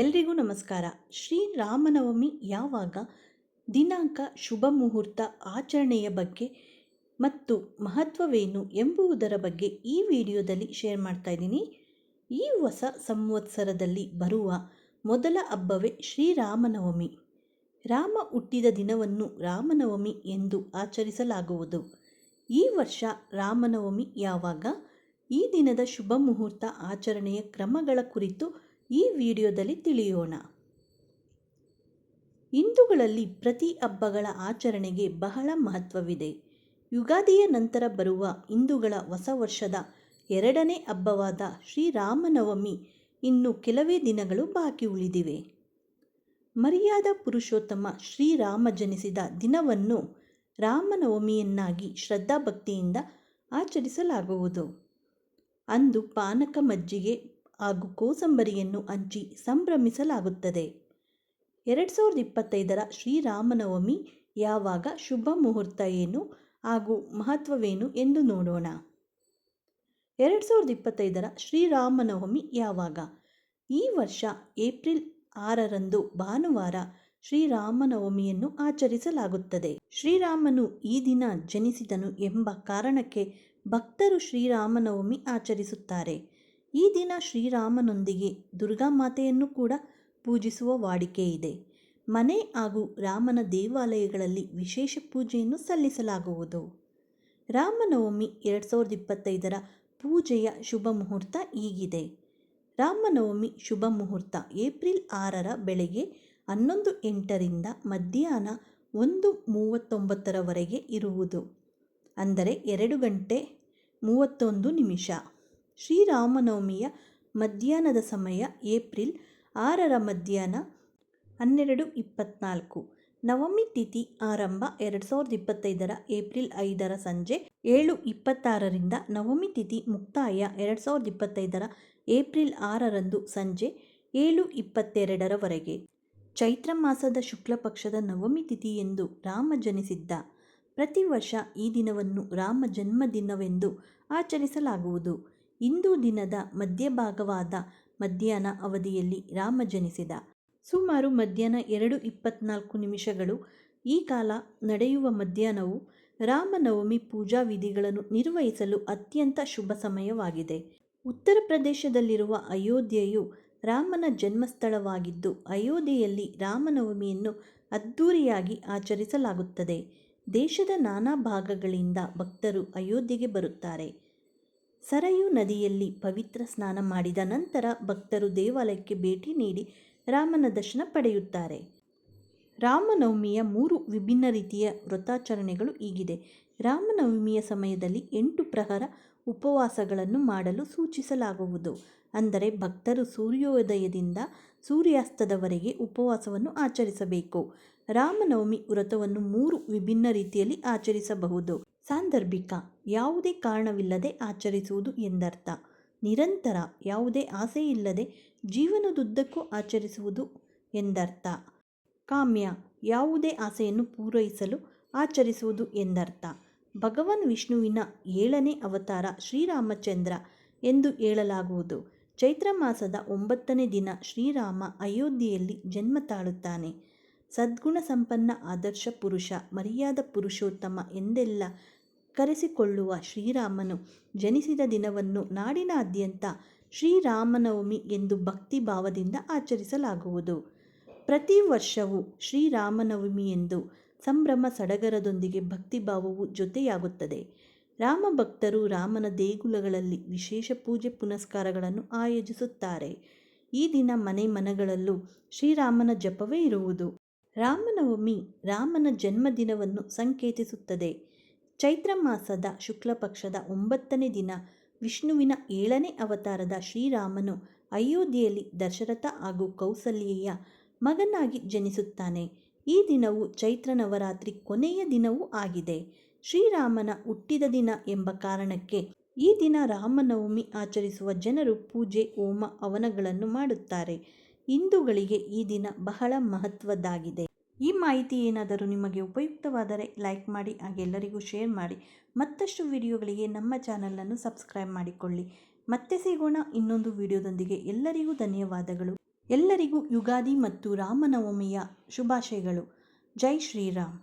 ಎಲ್ರಿಗೂ ನಮಸ್ಕಾರ. ಶ್ರೀರಾಮನವಮಿ ಯಾವಾಗ? ದಿನಾಂಕ ಶುಭ ಮುಹೂರ್ತ ಆಚರಣೆಯ ಬಗ್ಗೆ ಮತ್ತು ಮಹತ್ವವೇನು ಎಂಬುದರ ಬಗ್ಗೆ ಈ ವಿಡಿಯೋದಲ್ಲಿ ಶೇರ್ ಮಾಡ್ತಾ ಇದ್ದೀನಿ. ಈ ಹೊಸ ಸಂವತ್ಸರದಲ್ಲಿ ಬರುವ ಮೊದಲ ಹಬ್ಬವೇ ಶ್ರೀರಾಮನವಮಿ ರಾಮ ಹುಟ್ಟಿದ ದಿನವನ್ನು ರಾಮನವಮಿ ಎಂದು ಆಚರಿಸಲಾಗುವುದು. ಈ ವರ್ಷ ರಾಮನವಮಿ ಯಾವಾಗ? ಈ ದಿನದ ಶುಭ ಮುಹೂರ್ತ ಆಚರಣೆಯ ಕ್ರಮಗಳ ಕುರಿತು ಈ ವಿಡಿಯೋದಲ್ಲಿ ತಿಳಿಯೋಣ. ಹಿಂದೂಗಳಲ್ಲಿ ಪ್ರತಿ ಹಬ್ಬಗಳ ಆಚರಣೆಗೆ ಬಹಳ ಮಹತ್ವವಿದೆ. ಯುಗಾದಿಯ ನಂತರ ಬರುವ ಹಿಂದೂಗಳ ಹೊಸ ವರ್ಷದ ಎರಡನೇ ಹಬ್ಬವಾದ ಶ್ರೀರಾಮನವಮಿ ಇನ್ನು ಕೆಲವೇ ದಿನಗಳು ಬಾಕಿ ಉಳಿದಿವೆ. ಮರ್ಯಾದ ಪುರುಷೋತ್ತಮ ಶ್ರೀರಾಮ ಜನಿಸಿದ ದಿನವನ್ನು ರಾಮನವಮಿಯನ್ನಾಗಿ ಶ್ರದ್ಧಾಭಕ್ತಿಯಿಂದ ಆಚರಿಸಲಾಗುವುದು. ಅಂದು ಪಾನಕ ಮಜ್ಜಿಗೆ ಹಾಗೂ ಕೋಸಂಬರಿಯನ್ನು ಹಂಚಿ ಸಂಭ್ರಮಿಸಲಾಗುತ್ತದೆ. ಎರಡು ಸಾವಿರದ ಇಪ್ಪತ್ತೈದರ ಶ್ರೀರಾಮನವಮಿ ಯಾವಾಗ ಶುಭ ಮುಹೂರ್ತ ಏನು ಹಾಗೂ ಮಹತ್ವವೇನು ಎಂದು ನೋಡೋಣ. ಎರಡು ಸಾವಿರದ ಇಪ್ಪತ್ತೈದರ ಶ್ರೀರಾಮನವಮಿ ಯಾವಾಗ? ಈ ವರ್ಷ ಏಪ್ರಿಲ್ ಆರರಂದು ಭಾನುವಾರ ಶ್ರೀರಾಮನವಮಿಯನ್ನು ಆಚರಿಸಲಾಗುತ್ತದೆ. ಶ್ರೀರಾಮನು ಈ ದಿನ ಜನಿಸಿದನು ಎಂಬ ಕಾರಣಕ್ಕೆ ಭಕ್ತರು ಶ್ರೀರಾಮನವಮಿ ಆಚರಿಸುತ್ತಾರೆ. ಈ ದಿನ ಶ್ರೀರಾಮನೊಂದಿಗೆ ದುರ್ಗಾ ಮಾತೆಯನ್ನು ಕೂಡ ಪೂಜಿಸುವ ವಾಡಿಕೆ ಇದೆ. ಮನೆ ಹಾಗೂ ರಾಮನ ದೇವಾಲಯಗಳಲ್ಲಿ ವಿಶೇಷ ಪೂಜೆಯನ್ನು ಸಲ್ಲಿಸಲಾಗುವುದು. ರಾಮನವಮಿ ಎರಡು ಸಾವಿರದ ಇಪ್ಪತ್ತೈದರ ಪೂಜೆಯ ಶುಭ ಮುಹೂರ್ತ ಈಗಿದೆ. ರಾಮನವಮಿ ಶುಭ ಮುಹೂರ್ತ ಏಪ್ರಿಲ್ ಆರರ ಬೆಳಗ್ಗೆ ಹನ್ನೊಂದು ಎಂಟರಿಂದ ಮಧ್ಯಾಹ್ನ ಒಂದು ಮೂವತ್ತೊಂಬತ್ತರವರೆಗೆ ಇರುವುದು. ಅಂದರೆ ಎರಡು ಗಂಟೆ ಮೂವತ್ತೊಂದು ನಿಮಿಷ. ಶ್ರೀರಾಮನವಮಿಯ ಮಧ್ಯಾಹ್ನದ ಸಮಯ, ಏಪ್ರಿಲ್ ಆರರ ಮಧ್ಯಾಹ್ನ ಹನ್ನೆರಡು ಇಪ್ಪತ್ನಾಲ್ಕು. ನವಮಿ ತಿಥಿ ಆರಂಭ ಎರಡು ಸಾವಿರದ ಇಪ್ಪತ್ತೈದರ ಏಪ್ರಿಲ್ ಐದರ ಸಂಜೆ ಏಳು ಇಪ್ಪತ್ತಾರರಿಂದ ನವಮಿ ತಿಥಿ ಮುಕ್ತಾಯ ಎರಡು ಸಾವಿರದ ಇಪ್ಪತ್ತೈದರ ಏಪ್ರಿಲ್ ಆರರಂದು ಸಂಜೆ ಏಳು ಇಪ್ಪತ್ತೆರಡರವರೆಗೆ. ಚೈತ್ರ ಮಾಸದ ಶುಕ್ಲ ಪಕ್ಷದ ನವಮಿ ಎಂದು ರಾಮ ಜನಿಸಿದ್ದ. ಪ್ರತಿ ವರ್ಷ ಈ ದಿನವನ್ನು ರಾಮ ಜನ್ಮದಿನವೆಂದು ಆಚರಿಸಲಾಗುವುದು. ಇಂದು ದಿನದ ಮಧ್ಯಭಾಗವಾದ ಮಧ್ಯಾಹ್ನ ಅವಧಿಯಲ್ಲಿ ರಾಮ ಜನಿಸಿದ. ಸುಮಾರು ಮಧ್ಯಾಹ್ನ ಎರಡು ಇಪ್ಪತ್ನಾಲ್ಕು ನಿಮಿಷಗಳು ಈ ಕಾಲ ನಡೆಯುವ ಮಧ್ಯಾಹ್ನವು ರಾಮನವಮಿ ಪೂಜಾ ವಿಧಿಗಳನ್ನು ನಿರ್ವಹಿಸಲು ಅತ್ಯಂತ ಶುಭ ಸಮಯವಾಗಿದೆ. ಉತ್ತರ ಪ್ರದೇಶದಲ್ಲಿರುವ ಅಯೋಧ್ಯೆಯು ರಾಮನ ಜನ್ಮಸ್ಥಳವಾಗಿದ್ದು, ಅಯೋಧ್ಯೆಯಲ್ಲಿ ರಾಮನವಮಿಯನ್ನು ಅದ್ಧೂರಿಯಾಗಿ ಆಚರಿಸಲಾಗುತ್ತದೆ. ದೇಶದ ನಾನಾ ಭಾಗಗಳಿಂದ ಭಕ್ತರು ಅಯೋಧ್ಯೆಗೆ ಬರುತ್ತಾರೆ. ಸರಯು ನದಿಯಲ್ಲಿ ಪವಿತ್ರ ಸ್ನಾನ ಮಾಡಿದ ನಂತರ ಭಕ್ತರು ದೇವಾಲಯಕ್ಕೆ ಭೇಟಿ ನೀಡಿ ರಾಮನ ದರ್ಶನ ಪಡೆಯುತ್ತಾರೆ. ರಾಮನವಮಿಯ ಮೂರು ವಿಭಿನ್ನ ರೀತಿಯ ವ್ರತಾಚರಣೆಗಳು ಹೀಗಿದೆ ರಾಮನವಮಿಯ ಸಮಯದಲ್ಲಿ ಎಂಟು ಪ್ರಹರ ಉಪವಾಸಗಳನ್ನು ಮಾಡಲು ಸೂಚಿಸಲಾಗುವುದು. ಅಂದರೆ ಭಕ್ತರು ಸೂರ್ಯೋದಯದಿಂದ ಸೂರ್ಯಾಸ್ತದವರೆಗೆ ಉಪವಾಸವನ್ನು ಆಚರಿಸಬೇಕು. ರಾಮನವಮಿ ವ್ರತವನ್ನು ಮೂರು ವಿಭಿನ್ನ ರೀತಿಯಲ್ಲಿ ಆಚರಿಸಬಹುದು. ಸಾಂದರ್ಭಿಕ, ಯಾವುದೇ ಕಾರಣವಿಲ್ಲದೆ ಆಚರಿಸುವುದು ಎಂದರ್ಥ. ನಿರಂತರ, ಯಾವುದೇ ಆಸೆಯಿಲ್ಲದೆ ಜೀವನದುದ್ದಕ್ಕೂ ಆಚರಿಸುವುದು ಎಂದರ್ಥ. ಕಾಮ್ಯ, ಯಾವುದೇ ಆಸೆಯನ್ನು ಪೂರೈಸಲು ಆಚರಿಸುವುದು ಎಂದರ್ಥ. ಭಗವಾನ್ ವಿಷ್ಣುವಿನ ಏಳನೇ ಅವತಾರ ಶ್ರೀರಾಮಚಂದ್ರ ಎಂದು ಹೇಳಲಾಗುವುದು. ಚೈತ್ರ ಮಾಸದ ಒಂಬತ್ತನೇ ದಿನ ಶ್ರೀರಾಮ ಅಯೋಧ್ಯೆಯಲ್ಲಿ ಜನ್ಮ ತಾಳುತ್ತಾನೆ. ಸದ್ಗುಣ ಸಂಪನ್ನ ಆದರ್ಶ ಪುರುಷ, ಮರ್ಯಾದ ಪುರುಷೋತ್ತಮ ಎಂದೆಲ್ಲ ಕರೆಸಿಕೊಳ್ಳುವ ಶ್ರೀರಾಮನು ಜನಿಸಿದ ದಿನವನ್ನು ನಾಡಿನಾದ್ಯಂತ ಶ್ರೀರಾಮನವಮಿ ಎಂದು ಭಕ್ತಿ ಭಾವದಿಂದ ಆಚರಿಸಲಾಗುವುದು. ಪ್ರತಿ ವರ್ಷವೂ ಶ್ರೀರಾಮನವಮಿ ಎಂದು ಸಂಭ್ರಮ ಸಡಗರದೊಂದಿಗೆ ಭಕ್ತಿಭಾವವು ಜೊತೆಯಾಗುತ್ತದೆ. ರಾಮ ಭಕ್ತರು ರಾಮನ ದೇಗುಲಗಳಲ್ಲಿ ವಿಶೇಷ ಪೂಜೆ ಪುನಸ್ಕಾರಗಳನ್ನು ಆಯೋಜಿಸುತ್ತಾರೆ. ಈ ದಿನ ಮನೆ ಮನಗಳಲ್ಲೂ ಶ್ರೀರಾಮನ ಜಪವೇ ಇರುವುದು. ರಾಮನವಮಿ ರಾಮನ ಜನ್ಮದಿನವನ್ನು ಸಂಕೇತಿಸುತ್ತದೆ. ಚೈತ್ರ ಮಾಸದ ಶುಕ್ಲಪಕ್ಷದ ಒಂಬತ್ತನೇ ದಿನ ವಿಷ್ಣುವಿನ ಏಳನೇ ಅವತಾರದ ಶ್ರೀರಾಮನು ಅಯೋಧ್ಯೆಯಲ್ಲಿ ದಶರಥ ಹಾಗೂ ಕೌಸಲ್ಯೆಯ ಮಗನಾಗಿ ಜನಿಸುತ್ತಾನೆ. ಈ ದಿನವು ಚೈತ್ರ ನವರಾತ್ರಿ ಕೊನೆಯ ದಿನವೂ ಆಗಿದೆ. ಶ್ರೀರಾಮನ ಹುಟ್ಟಿದ ದಿನ ಎಂಬ ಕಾರಣಕ್ಕೆ ಈ ದಿನ ರಾಮನವಮಿ ಆಚರಿಸುವ ಜನರು ಪೂಜೆ, ಹೋಮ, ಹವನಗಳನ್ನು ಮಾಡುತ್ತಾರೆ. ಹಿಂದೂಗಳಿಗೆ ಈ ದಿನ ಬಹಳ ಮಹತ್ವದ್ದಾಗಿದೆ. ಈ ಮಾಹಿತಿ ಏನಾದರೂ ನಿಮಗೆ ಉಪಯುಕ್ತವಾದರೆ ಲೈಕ್ ಮಾಡಿ, ಹಾಗೆ ಎಲ್ಲರಿಗೂ ಶೇರ್ ಮಾಡಿ. ಮತ್ತಷ್ಟು ವಿಡಿಯೋಗಳಿಗೆ ನಮ್ಮ ಚಾನಲನ್ನು ಸಬ್ಸ್ಕ್ರೈಬ್ ಮಾಡಿಕೊಳ್ಳಿ. ಮತ್ತೆ ಸಿಗೋಣ ಇನ್ನೊಂದು ವಿಡಿಯೋದೊಂದಿಗೆ. ಎಲ್ಲರಿಗೂ ಧನ್ಯವಾದಗಳು. ಎಲ್ಲರಿಗೂ ಯುಗಾದಿ ಮತ್ತು ರಾಮನವಮಿಯ ಶುಭಾಶಯಗಳು. ಜೈ ಶ್ರೀರಾಮ್.